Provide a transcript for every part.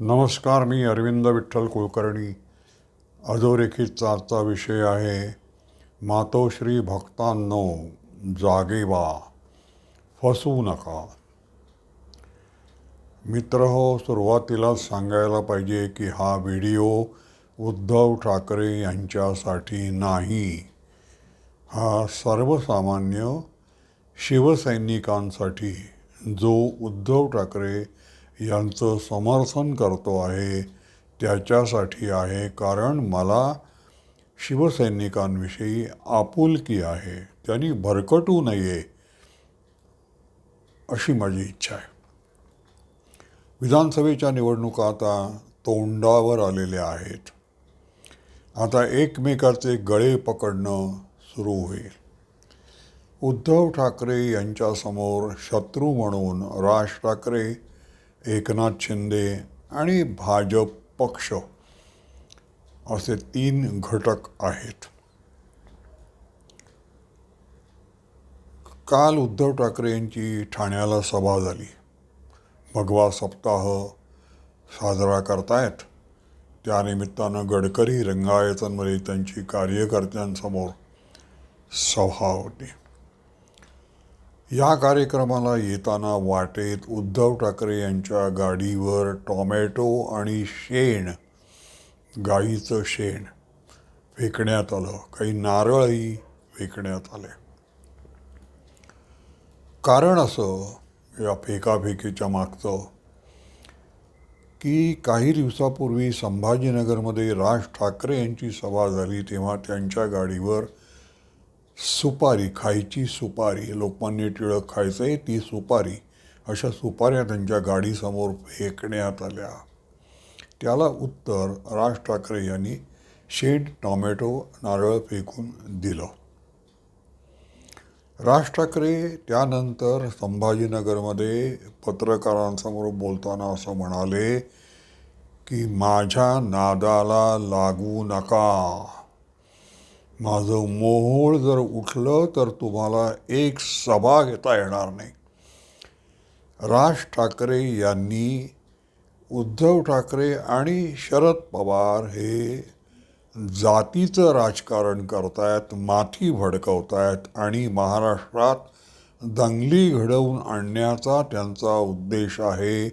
नमस्कार मी अरविंद विठ्ठल कुलकर्णी. अधोरेखितचा आजचा विषय आहे मातोश्री भक्तांनो जागे व्हा फसवू नका. मित्र हो सुरुवातीलाच सांगायला पाहिजे की हा व्हिडिओ उद्धव ठाकरे यांच्यासाठी नाही. हा सर्वसामान्य शिवसैनिकांसाठी जो उद्धव ठाकरे यांचं समर्थन करतो आहे त्याच्यासाठी आहे कारण मला शिवसैनिकांविषयी आपुलकी आहे. त्यांनी भरकटू नये अशी माझी इच्छा आहे. विधानसभेच्या निवडणुका आता तोंडावर आलेल्या आहेत. आता एकमेकाचे गळे पकडणं सुरू होईल. उद्धव ठाकरे यांच्यासमोर शत्रू म्हणून राज ठाकरे एकनाथ शिंदे आणि भाजप पक्ष असे तीन घटक आहेत. काल उद्धव ठाकरे यांची ठाण्याला सभा झाली. भगवा सप्ताह साजरा करतायत. त्यानिमित्तानं गडकरी रंगायतनमध्ये त्यांची कार्यकर्त्यांसमोर सभा होती. या कार्यक्रमाला येताना वाटेत उद्धव ठाकरे यांच्या गाडीवर टॉमॅटो आणि शेण गाईचं शेण फेकण्यात आलं. काही नारळही फेकण्यात आले. कारण असं या फेकाफेकीच्या मागचं की काही दिवसापूर्वी संभाजीनगरमध्ये राज ठाकरे यांची सभा झाली तेव्हा त्यांच्या गाडीवर सुपारी खायची सुपारी लोकमान्य टिळक खायचे ती सुपारी. अशा सुपाऱ्या त्यांच्या गाडीसमोर फेकण्यात आल्या. त्याला उत्तर राज ठाकरे यांनी शेड टॉमॅटो नारळ फेकून दिलं. राज ठाकरे त्यानंतर संभाजीनगरमध्ये पत्रकारांसमोर बोलताना असं म्हणाले की माझ्या नादाला लागू नका. माझं मोहोळ जर उठलं तर तुम्हाला एक सभा घेता येणार नाही. राज ठाकरे यांनी उद्धव ठाकरे आणि शरद पवार हे जातीचं राजकारण करतायत माथी भडकवतायत आणि महाराष्ट्रात दंगली घडवून आणण्याचा त्यांचा उद्देश आहे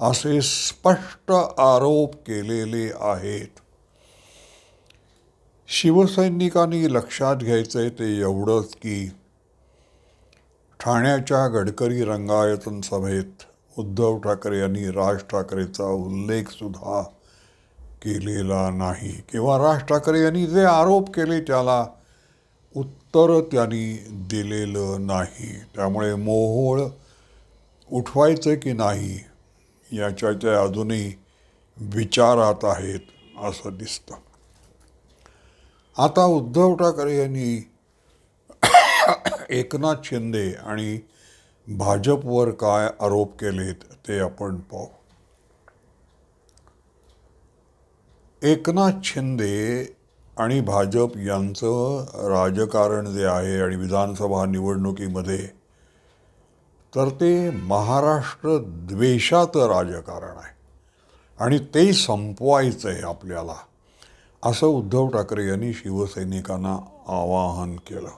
असे स्पष्ट आरोप केलेले आहेत. शिवसैनिकांनी लक्षात घ्यायचं आहे ते एवढंच की ठाण्याच्या गडकरी रंगायतन सभेत उद्धव ठाकरे यांनी राज ठाकरेचा उल्लेखसुद्धा केलेला नाही. किंवा राज ठाकरे यांनी जे आरोप केले त्याला उत्तर त्यांनी दिलेलं नाही. त्यामुळे मोहोळ उठवायचं की नाही याच्या अजूनही विचारात आहेत असं दिसतं. आता उद्धव ठाकरे यांनी एकनाथ शिंदे आणि भाजपवर काय आरोप केलेत ते आपण पाहू. एकनाथ शिंदे आणि भाजप यांचं राजकारण जे आहे आणि विधानसभा निवडणुकीमध्ये तर ते महाराष्ट्र द्वेषाचं राजकारण आहे आणि ते संपवायचं आहे आपल्याला. असं उद्धव ठाकरे यांनी शिवसैनिकांना आवाहन केलं.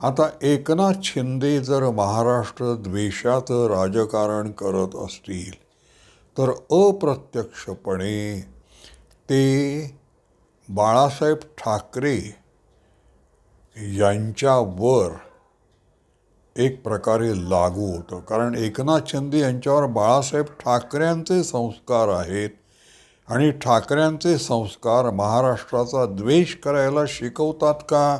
आता एकनाथ शिंदे जर महाराष्ट्र द्वेषाचं राजकारण करत असतील तर अप्रत्यक्षपणे ते बाळासाहेब ठाकरे यांच्यावर एक प्रकारे लागू होतं. कारण एकनाथ शिंदे यांच्यावर बाळासाहेब ठाकरेंचे संस्कार आहेत आणि ठाकऱ्यांचे संस्कार महाराष्ट्राचा द्वेष करायला शिकवतात का?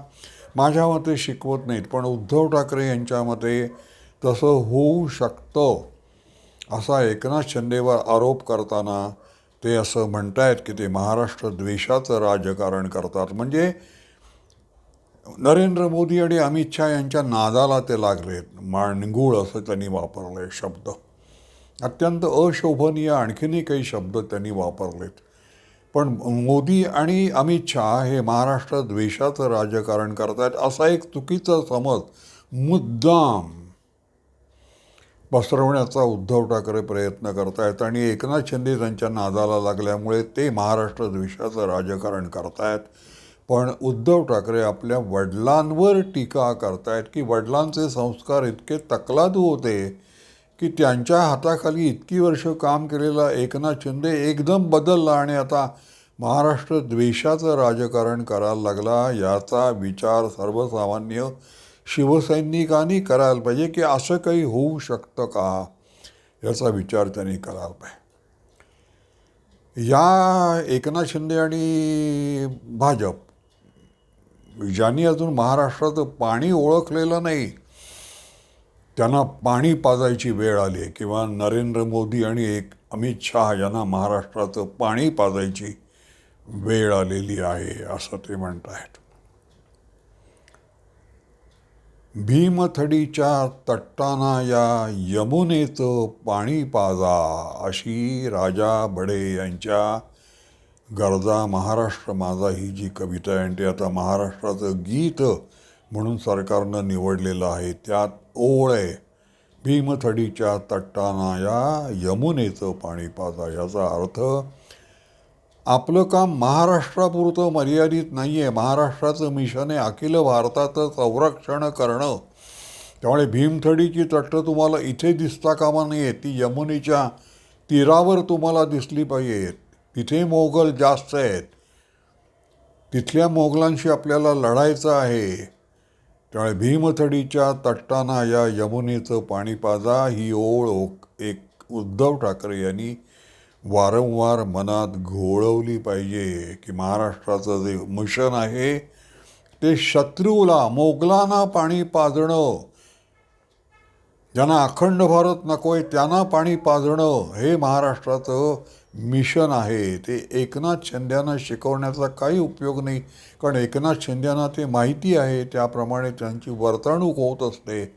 माझ्या मते शिकवत नाहीत पण उद्धव ठाकरे यांच्या मते तसं होऊ शकतं असा एकनाथ शिंदेवर आरोप करताना ते असं म्हणतायत की ते महाराष्ट्र द्वेषाचं राजकारण करतात. म्हणजे नरेंद्र मोदी आणि अमित शहा यांच्या नादाला ते लागलेत. माणगूळ असं त्यांनी वापरलं आहे शब्द. अत्यंत अशोभनीय आणखीनही काही शब्द त्यांनी वापरलेत. पण मोदी आणि अमित शहा हे महाराष्ट्र द्वेषाचं राजकारण करतायत असा एक चुकीचा समज मुद्दाम पसरवण्याचा उद्धव ठाकरे प्रयत्न करतायत आणि एकनाथ शिंदे त्यांच्या नादाला लागल्यामुळे ते महाराष्ट्र द्वेषाचं राजकारण करतायत. पण उद्धव ठाकरे आपल्या वडिलांवर टीका करतायत की वडिलांचे संस्कार इतके तकलादू होते की त्यांच्या हाताखाली इतकी वर्ष काम केलेला एकनाथ शिंदे एकदम बदलला आणि आता महाराष्ट्र द्वेषाचं राजकारण करायला लागला. याचा विचार सर्वसामान्य शिवसैनिकांनी करायला पाहिजे की असं काही होऊ शकतं का? याचा विचार त्यांनी करायला पाहिजे. या एकनाथ शिंदे आणि भाजप ज्यांनी अजून महाराष्ट्राचं पाणी ओळखलेलं नाही त्यांना पाणी पाजायची वेळ आली आहे. किंवा नरेंद्र मोदी आणि एक अमित शहा यांना महाराष्ट्राचं पाणी पाजायची वेळ आलेली आहे असं ते म्हणत आहेत. भीमथडीच्या तट्टाना या यमुनेचं पाणी पाजा अशी राजा बडे यांच्या गरजा महाराष्ट्र माझा ही जी कविता आहे आणि ते आता महाराष्ट्राचं गीत म्हणून सरकारनं निवडलेलं आहे. त्यात ओळ. आहे भीमथडीच्या तट्टाना या यमुनेचं पाणी पाजा याचा अर्थ आपलं काम महाराष्ट्रापुरतं मर्यादित नाही आहे महाराष्ट्राचं मिशन आहे अखिल भारताचं संरक्षण करणं. त्यामुळे भीमथडीची तट्ट तुम्हाला इथे दिसता कामा नाही आहे ती यमुनेच्या तीरावर तुम्हाला दिसली पाहिजे तिथे मोगल जास्त आहेत. तिथल्या मोगलांशी आपल्याला लढायचं आहे. त्यामुळे भीमथडीच्या तट्टाना या यमुनेचं पाणी पाजा ही ओळ ओक- एक उद्धव ठाकरे यांनी वारंवार मनात घोळवली पाहिजे की महाराष्ट्राचं जे मिशन आहे ते शत्रूला मोगलांना पाणी पाजणं. ज्यांना अखंड भारत नको आहे त्यांना पाणी पाजणं. हे महाराष्ट्राचं मिशन आहे. ते एकनाथ शिंद्यांना शिकवण्याचा काही उपयोग नाही. कारण एकनाथ शिंद्यांना ते माहिती आहे. त्याप्रमाणे त्यांची वर्तणूक होत असते.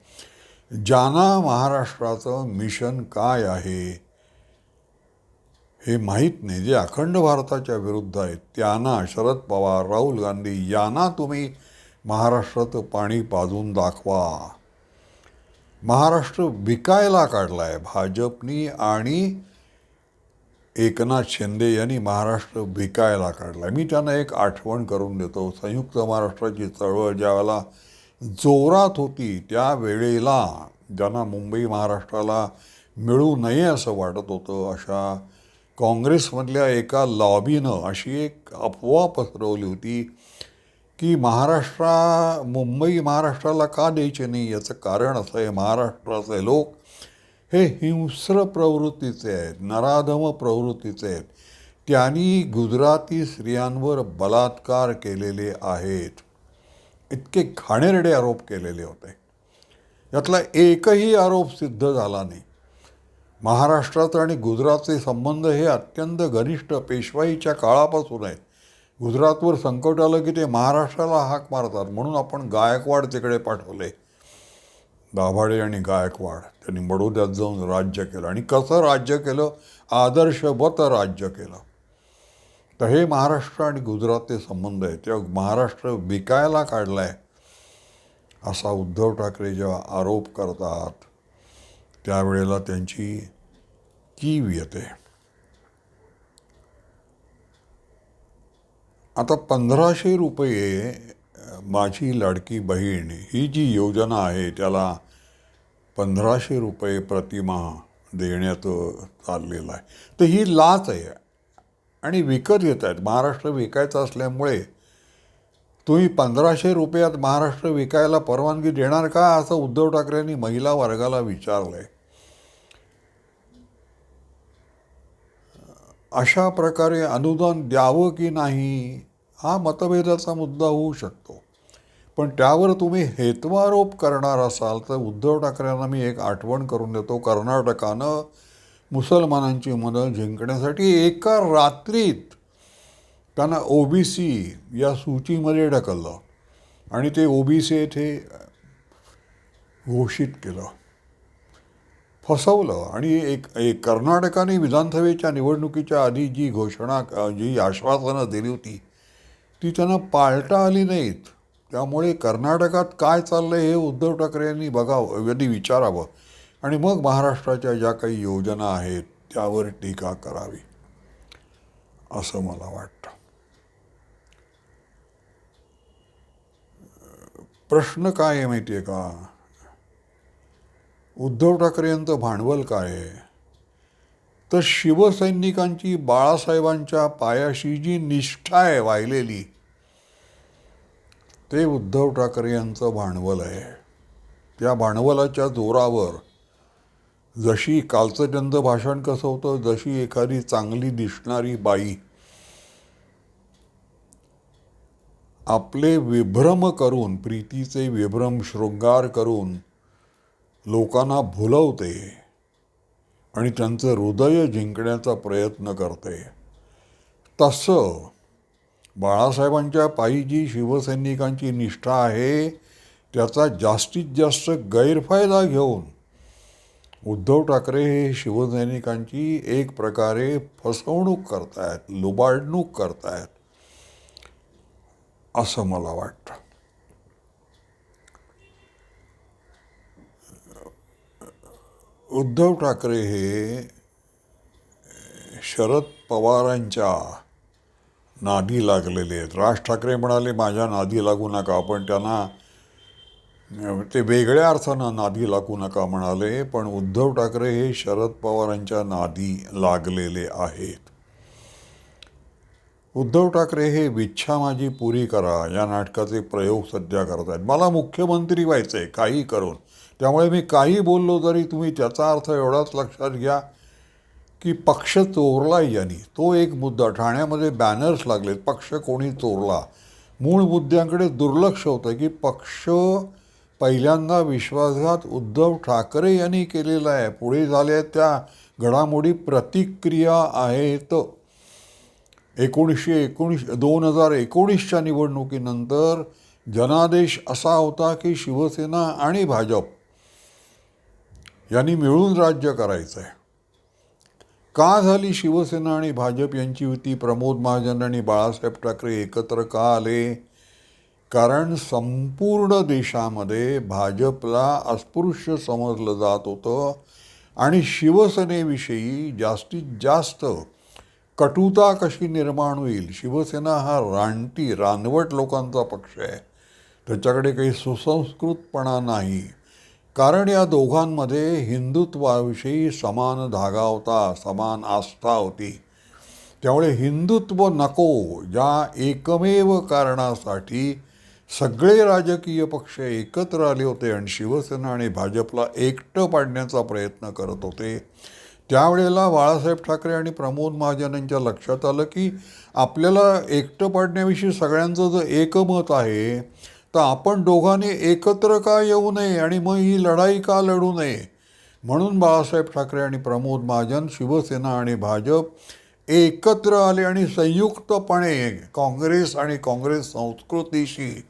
ज्यांना महाराष्ट्राचं मिशन काय आहे? हे माहीत नाही. जे अखंड भारताच्या विरुद्ध आहेत. त्यांना शरद पवार राहुल गांधी यांना तुम्ही महाराष्ट्रात पाणी पाजून दाखवा. महाराष्ट्र विकायला काढला आहे भाजपनी आणि एकनाथ शिंदे यांनी महाराष्ट्र विकायला काढला. मी त्यांना एक आठवण करून देतो. संयुक्त महाराष्ट्राची चळवळ ज्यावेळेला जोरात होती त्या वेळेला ज्यांना मुंबई महाराष्ट्राला मिळू नये असं वाटत होतं अशा काँग्रेसमधल्या एका लॉबीनं अशी एक अफवा पसरवली होती की महाराष्ट्रा मुंबई महाराष्ट्राला का द्यायचे नाही? याचं कारण असं आहे महाराष्ट्राचे लोक हे हिंस्र प्रवृत्तीचे आहेत नराधम प्रवृत्तीचे आहेत. त्यांनी गुजराती स्त्रियांवर बलात्कार केलेले आहेत. इतके घाणेरडे आरोप केलेले होते. यातला एकही आरोप सिद्ध झाला नाही. महाराष्ट्रात आणि गुजरातचे संबंध हे अत्यंत घनिष्ठ पेशवाईच्या काळापासून आहेत. गुजरातवर संकट आलं की ते महाराष्ट्राला हाक मारतात म्हणून आपण गायकवाड तिकडे पाठवले. दाभाडे आणि गायकवाड त्यांनी बडोद्यात जाऊन राज्य केलं. आणि कसं राज्य केलं? आदर्शवत राज्य केलं. तर हे महाराष्ट्र आणि गुजरातचे संबंध आहेत. तेव्हा महाराष्ट्र विकायला काढला आहे असा उद्धव ठाकरे जेव्हा आरोप करतात त्यावेळेला त्यांची कीव येते. आता पंधराशे रुपये माझी लाडकी बहीण ही जी योजना आहे त्याला पंधराशे रुपये प्रतिमा देण्याचं चाललेलं आहे. तर ही लाच आहे. आणि विकत येत आहेत. महाराष्ट्र विकायचं असल्यामुळे तुम्ही पंधराशे रुपयात महाराष्ट्र विकायला परवानगी देणार का असं उद्धव ठाकरेंनी महिला वर्गाला विचारलं आहे अशा प्रकारे अनुदान द्यावं की नाही हा मतभेदाचा मुद्दा होऊ शकतो. पण त्यावर तुम्ही हेत्वारोप करणार असाल तर उद्धव ठाकरेंना मी एक आठवण करून देतो. कर्नाटकानं मुसलमानांची मनं जिंकण्यासाठी एका रात्रीत त्यांना ओ बी सी या सूचीमध्ये ढकललं आणि ते ओ बी सी येथे घोषित केलं. फसवलं आणि एक एक कर्नाटकाने विधानसभेच्या निवडणुकीच्या आधी जी घोषणा जी आश्वासनं दिली होती ती त्यांना पाळता आली नाहीत. त्यामुळे कर्नाटकात काय चाललं आहे हे उद्धव ठाकरे यांनी बघावं यांनी विचारावं. आणि मग महाराष्ट्राच्या ज्या काही योजना आहेत त्यावर टीका करावी असं मला वाटतं. प्रश्न काय आहे माहिती आहे का? उद्धव ठाकरे यांचं भांडवल काय आहे? तर शिवसैनिकांची बाळासाहेबांच्या पायाशी जी निष्ठा आहे वाहिलेली ते उद्धव ठाकरे यांचं भांडवल आहे. त्या भांडवलाच्या जोरावर जशी कालचं त्यांचं भाषण कसं होतं जशी एखादी चांगली दिसणारी बाई आपले विभ्रम करून प्रीतीचे विभ्रम शृंगार करून लोकांना भुलवते आणि त्यांचं हृदय जिंकण्याचा प्रयत्न करते. तसं बाळासाहेबांच्या पायी जी शिवसैनिकांची निष्ठा आहे त्याचा जास्तीत जास्त गैरफायदा घेऊन उद्धव ठाकरे हे शिवसैनिकांची एक प्रकारे फसवणूक करतायत लुबाडणूक करतायत असं मला वाटतं. उद्धव ठाकरे हे शरद पवारांच्या नादी लागलेले आहेत. राज ठाकरे म्हणाले माझ्या नादी लागू नका. पण त्यांना ते वेगळ्या अर्थानं नादी लागू नका म्हणाले पण उद्धव ठाकरे हे शरद पवारांच्या नादी लागलेले आहेत. उद्धव ठाकरे हे विच्छा माझी पुरी करा या नाटकाचे प्रयोग सध्या करत आहेत मला मुख्यमंत्री व्हायचं आहे काही करून. त्यामुळे मी काही बोललो तरी तुम्ही त्याचा अर्थ एवढाच लक्षात घ्या. की पक्ष चोरला यांनी. तो एक मुद्दा. ठाण्यामध्ये बॅनर्स लागलेत. पक्ष कोणी चोरला? मूळ मुद्द्यांकडे दुर्लक्ष होतं की पक्ष पहिल्यांदा विश्वासघात उद्धव ठाकरे यांनी केलेला आहे. पुढे झाल्या त्या घडामोडी प्रतिक्रिया आहेत. एकोणीसशे एकोणीस दोन हजार एकोणीसच्या निवडणुकीनंतर जनादेश असा होता की शिवसेना आणि भाजप यांनी मिळून राज्य करायचं आहे का झाली शिवसेना आणि भाजप यांची युती? प्रमोद महाजन आणि बाळासाहेब ठाकरे एकत्र का आले? कारण संपूर्ण देशामध्ये भाजपला अस्पृश्य समजलं जात होतं आणि शिवसेनेविषयी जास्तीत जास्त कटुता कशी निर्माण होईल? शिवसेना हा रानटी रानवट लोकांचा पक्ष आहे. त्याच्याकडे काही सुसंस्कृतपणा नाही. कारण या दोघांमध्ये हिंदुत्वाविषयी समान धागा होता समान आस्था होती. त्यामुळे हिंदुत्व नको या एकमेव कारणासाठी सगळे राजकीय पक्ष एकत्र आले होते आणि शिवसेना आणि भाजपला एकटं पाडण्याचा प्रयत्न करत होते. त्यावेळेला बाळासाहेब ठाकरे आणि प्रमोद महाजन यांच्या लक्षात आलं की आपल्याला एकटं पाडण्याविषयी सगळ्यांचं जर एकमत आहे तर आपण दोघांनी एकत्र का येऊ नये आणि मग ही लढाई का लढू नये? म्हणून बाळासाहेब ठाकरे आणि प्रमोद महाजन शिवसेना आणि भाजप एकत्र आले आणि संयुक्तपणे काँग्रेस आणि काँग्रेस संस्कृतीशी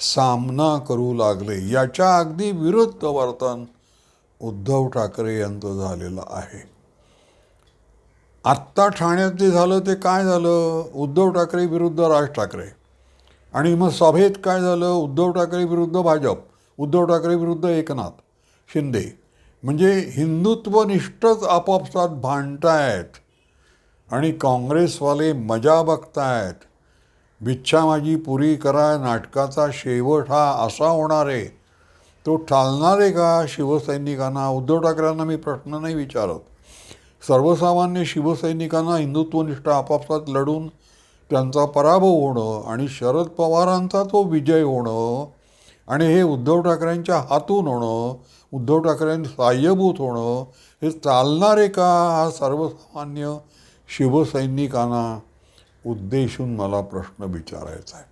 सामना करू लागले. याच्या अगदी विरुद्ध वर्तन उद्धव ठाकरे यांचं झालेलं आहे. आत्ता ठाण्यात जे झालं ते काय झालं? उद्धव ठाकरे विरुद्ध राज ठाकरे. आणि मग सभेत काय झालं? उद्धव ठाकरे विरुद्ध भाजप उद्धव ठाकरे विरुद्ध एकनाथ शिंदे. म्हणजे हिंदुत्वनिष्ठच आपापसात भांडतायत आणि काँग्रेसवाले मजा बघतायत. बिच्छा माझी पुरी करा नाटकाचा शेवट हा असा होणार आहे. तो टाळणार आहे का? शिवसैनिकांना उद्धव ठाकरेंना मी प्रश्न नाही विचारत. सर्वसामान्य शिवसैनिकांना हिंदुत्वनिष्ठ आपापसात लढून त्यांचा पराभव होणं आणि शरद पवारांचा तो विजय होणं आणि हे उद्धव ठाकरेंच्या हातून होणं उद्धव ठाकरेंनी साह्यभूत होणं हे चालणारे का हा सर्वसामान्य शिवसैनिकांना उद्देशून मला प्रश्न विचारायचा आहे.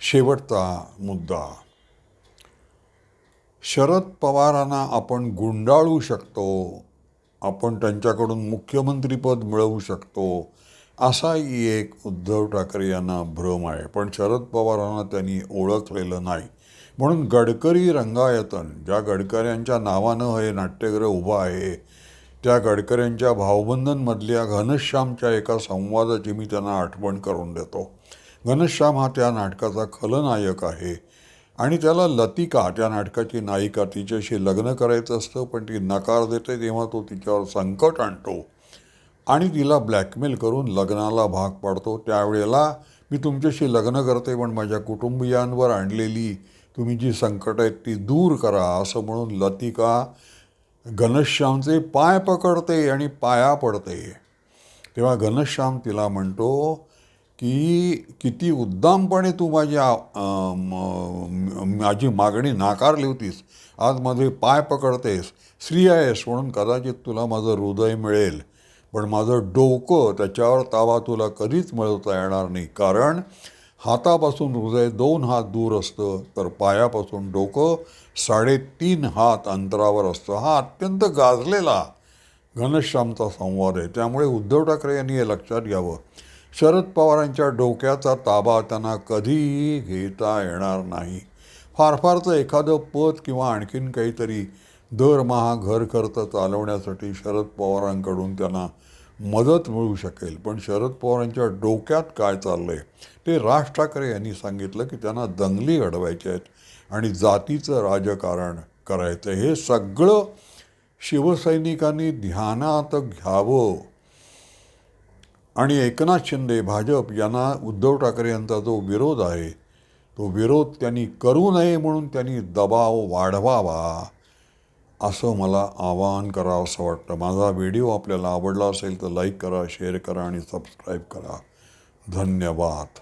शेवटचा मुद्दा. शरद पवारांना आपण गुंडाळू शकतो आपण त्यांच्याकडून मुख्यमंत्रीपद मिळवू शकतो असाही एक उद्धव ठाकरे यांना भ्रम आहे. पण शरद पवारांना त्यांनी ओळखलेलं नाही. म्हणून गडकरी रंगायतन ज्या गडकऱ्यांच्या नावानं हे नाट्यगृह उभं आहे त्या गडकऱ्यांच्या भावबंधनमधल्या घनश्यामच्या एका संवादाची मी त्यांना आठवण करून देतो. घनश्याम हा त्या नाटकाचा खलनायक आहे आणि त्याला लतिका त्या नाटकाची नायिका तिच्याशी लग्न करायचं असतं पण ती नकार देते तेव्हा तो तिच्यावर संकट आणतो. आणि तिला ब्लॅकमेल करून लग्नाला भाग पाडतो. त्यावेळेला मी तुमच्याशी लग्न करते पण माझ्या कुटुंबियांवर आणलेली तुम्ही जी संकट आहेत ती दूर करा असं म्हणून लतिका घनश्यामचे पाय पकडते आणि पाया पडते. तेव्हा घनश्याम तिला म्हणतो की किती उद्दामपणे तू माझ्या माझी मागणी नाकारली होतीस. आज माझे पाय पकडतेस. स्त्री आहेस म्हणून कदाचित तुला माझं हृदय मिळेल. पण माझं डोकं त्याच्यावर ताबा तुला कधीच मिळवता येणार नाही. कारण हातापासून हृदय दोन हात दूर असतं तर पायापासून डोकं साडेतीन हात अंतरावर असतं. हा अत्यंत गाजलेला घनश्यामचा संवाद आहे. त्यामुळे उद्धव ठाकरे यांनी हे लक्षात घ्यावं. शरद पवारांच्या डोक्याचा ताबा त्यांना कधीही घेता येणार नाही. फार फारचं एखादं पद किंवा आणखीन काहीतरी दरमहा घर खर्च चालवण्यासाठी शरद पवारांकडून त्यांना मदत मिळू शकेल. पण शरद पवारांच्या डोक्यात काय चाललंय? ते राज ठाकरे यांनी सांगितलं की त्यांना दंगली घडवायच्या आहेत आणि जातीचं राजकारण करायचं आहे. हे सगळं शिवसैनिकांनी ध्यानात घ्यावं. आणि एकनाथ शिंदे भाजप यांना उद्धव ठाकरे यांचा जो विरोध आहे तो विरोध त्यांनी करू नये म्हणून त्यांनी दबाव वाढवावा. असं मला आवाहन करावं असं वाटतं. माझा व्हिडिओ आपल्याला आवडला असेल तर लाईक करा शेअर करा आणि सबस्क्राईब करा. धन्यवाद.